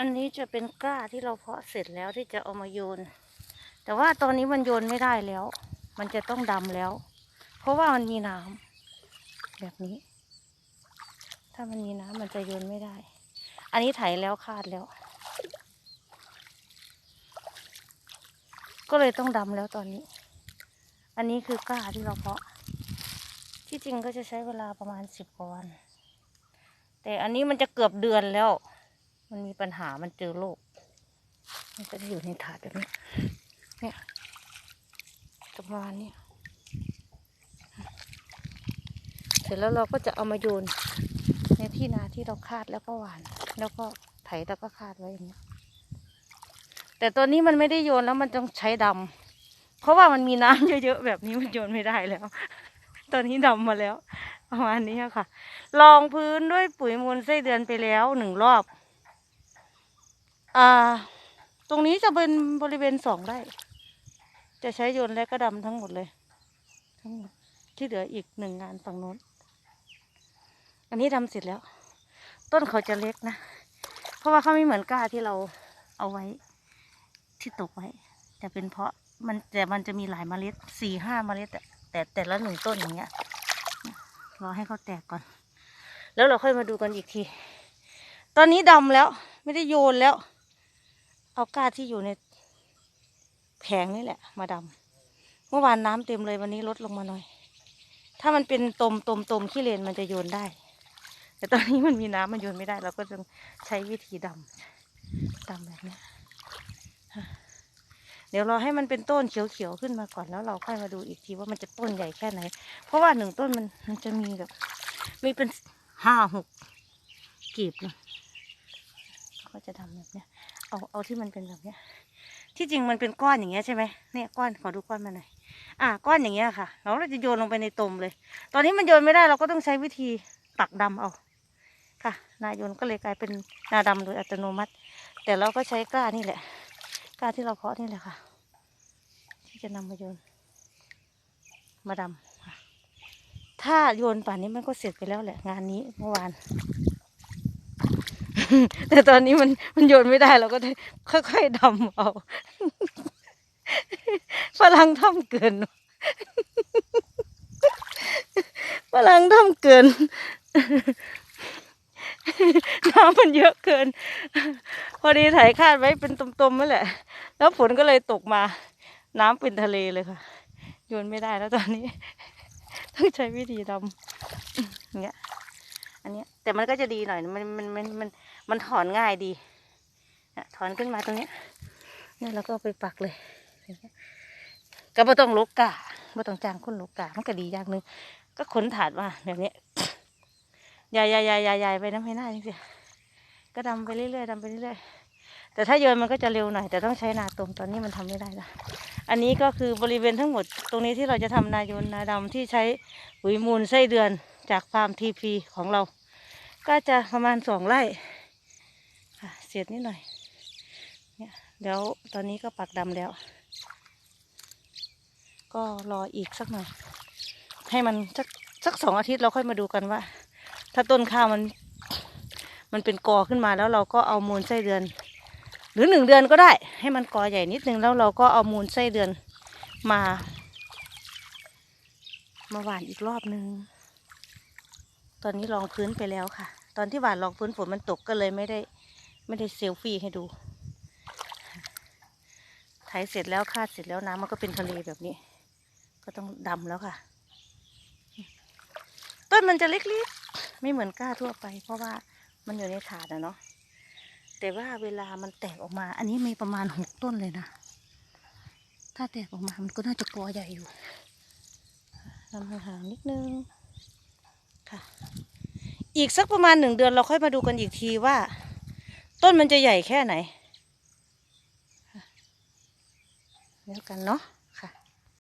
อันนี้จะเป็นกล้าที่เราเพาะเสร็จแล้วที่จะเอามาโยน แต่ว่าตอนนี้มันโยนไม่ได้แล้ว มันจะต้องดำแล้ว เพราะว่ามันมีน้ำแบบนี้ ถ้ามันมีน้ำมันจะโยนไม่ได้ อันนี้ไถแล้วคาดแล้ว ก็เลยต้องดำแล้วตอนนี้ อันนี้คือกล้าที่เราเพาะ ที่จริงก็จะใช้เวลาประมาณสิบกว่าวัน แต่อันนี้มันจะเกือบเดือนแล้ว มันมีปัญหามันเจอโรคมันก็จะอยู่ในถาดแบบนี้เนี่ยประมาณนี้เสร็จแล้วเราก็จะเอามาโยนในที่นาที่เราคาดแล้วก็หวาน แล้วก็ไถแล้วก็คาดไว้อย่างนี้แต่ตัวนี้มันไม่ได้โยนแล้วมันต้องใช้ดำเพราะว่ามันมีน้ำเยอะๆแบบนี้มันโยนไม่ได้แล้ว ตอนนี้ดำมาแล้วประมาณนี้ค่ะลองพื้นด้วยปุ๋ยมูลไส้เดือนไปแล้วหนึ่งรอบ อ่า ตรงนี้จะเป็นบริเวณสองไร่ จะใช้โยนและก็ดำทั้งหมดเลย ทั้งหมดที่เหลืออีกหนึ่งงานฝั่งโน้น อันนี้ดำเสร็จแล้ว ต้นเขาจะเล็กนะ เพราะว่าเขาไม่เหมือนก้าที่เราเอาไว้ ที่ตกไว้ แต่เป็นเพราะมันแต่มันจะมีหลายเมล็ดสี่ห้าเมล็ดแต่แต่แต่ละหนึ่งต้นอย่างเงี้ยรอให้เขาแตกก่อน แล้วเราค่อยมาดูกันอีกที ตอนนี้ดำแล้ว ไม่ได้โยนแล้ว เอาก้าที่อยู่ในแผงนี่แหละ มาดำเมื่อวานน้ำเต็มเลยวันนี้ลดลงมาหน่อย ถ้ามันเป็นตมตมตมขี้เลนมันจะโยนได้ แต่ตอนนี้มันมีน้ำมันโยนไม่ได้ เราก็จะใช้วิธีดำดำแบบนี้เดี๋ยวเราให้มันเป็นต้นเขียวๆขึ้นมาก่อนแล้วเราค่อยมาดูอีกทีว่ามันจะต้นใหญ่แค่ไหน เพราะว่าหนึ่งต้นมันมันจะมีแบบมีเป็นห้าหกกีบเลยก็จะทำแบบเนี้ย เอาเอาที่มันเป็นแบบเนี้ย ที่จริงมันเป็นก้อนอย่างเงี้ยใช่ไหมเนี่ยก้อนขอดูก้อนมาหน่อยอะก้อนอย่างเงี้ยค่ะเราจะโยนลงไปในตมเลย ตอนนี้มันโยนไม่ได้เราก็ต้องใช้วิธีตักดำเอา ค่ะ นาโยนก็เลยกลายเป็นนาดำโดยอัตโนมัติ แต่เราก็ใช้กล้านี่แหละ กล้าที่เราเพาะนี่แหละค่ะ ที่จะนำมาโยน มาดำค่ะถ้าโยนป่านนี้มันก็เสร็จไปแล้วแหละ งานนี้เมื่อวาน แต่ตอนนี้มันมันโยนไม่ได้เราก็ค่อยๆดำเอาพลังทำเกินพลังทำเกินน้ำมันเยอะเกิน พอดีไถคาดไว้เป็นตมๆนั่นแหละ แล้วฝนก็เลยตกมา น้ำเป็นทะเลเลยค่ะ โยนไม่ได้แล้วตอนนี้ ต้องใช้วิธีดำอย่างเงี้ย อันนี้แต่มันก็จะดีหน่อย มันมันมันมันมันถอนง่ายดีถอนขึ้นมาตรงนี้เนี่ยเราก็ไปปักเลยก็ไม่ต้องลกกาไม่ต้องจ้างคนลกกามันก็ดีอย่างหนึ่งก็ขนถาดมาแบบนี้ยยายยายยายยายยายไปน้ำให้หน้าจริงๆก็ดำไปเรื่อยๆดำไปเรื่อยๆแต่ถ้าโยนมันก็จะเร็วหน่อย แต่ต้องใช้นาตมตอนนี้มันทำไม่ได้ละอันนี้ก็คือบริเวณทั้งหมดตรงนี้ที่เราจะทำนาโยนนาดำที่ใช้ปุ๋ยมูลไส้เดือนจากฟาร์มทีพีของเรา ก็จะประมาณสองไร่ค่ะเสียดนิดหน่อยเนี่ยเดี๋ยวตอนนี้ก็ปักดำแล้ว ก็รออีกสักหน่อย ให้มันสักสักสองอาทิตย์เราค่อยมาดูกันว่า ถ้าต้นข้าวมัน มันเป็นกอขึ้นมาแล้วเราก็เอามูลไส้เดือน หรือหนึ่งเดือนก็ได้ ให้มันกอใหญ่นิดนึงแล้วเราก็เอามูลไส้เดือนมา มาหว่านอีกรอบนึง อนนี้ลองพื้นไปแล้วค่ะ ตอนที่หวานลองพื้นฝนมันตกก็เลยไม่ได้ไม่ได้เซลฟี่ให้ดูไถเสร็จแล้วคาดเสร็จแล้วน้ำมันก็เป็นทะเลแบบนี้ ก็ต้องดำแล้วค่ะ ต้นมันจะเล็กๆ ไม่เหมือนก้าทั่วไป เพราะว่ามันอยู่ในถาดนะเนาะแต่ว่าเวลามันแตกออกมา อันนี้มีประมาณหกต้นเลยนะ ถ้าแตกออกมามันก็น่าจะกอใหญ่อยู่ทำห่างๆนิดนึง ค่ะ อีกสักประมาณหนึ่งเดือนเราค่อยมาดูกันอีกทีว่า ต้นมันจะใหญ่แค่ไหนแล้วกันเนาะ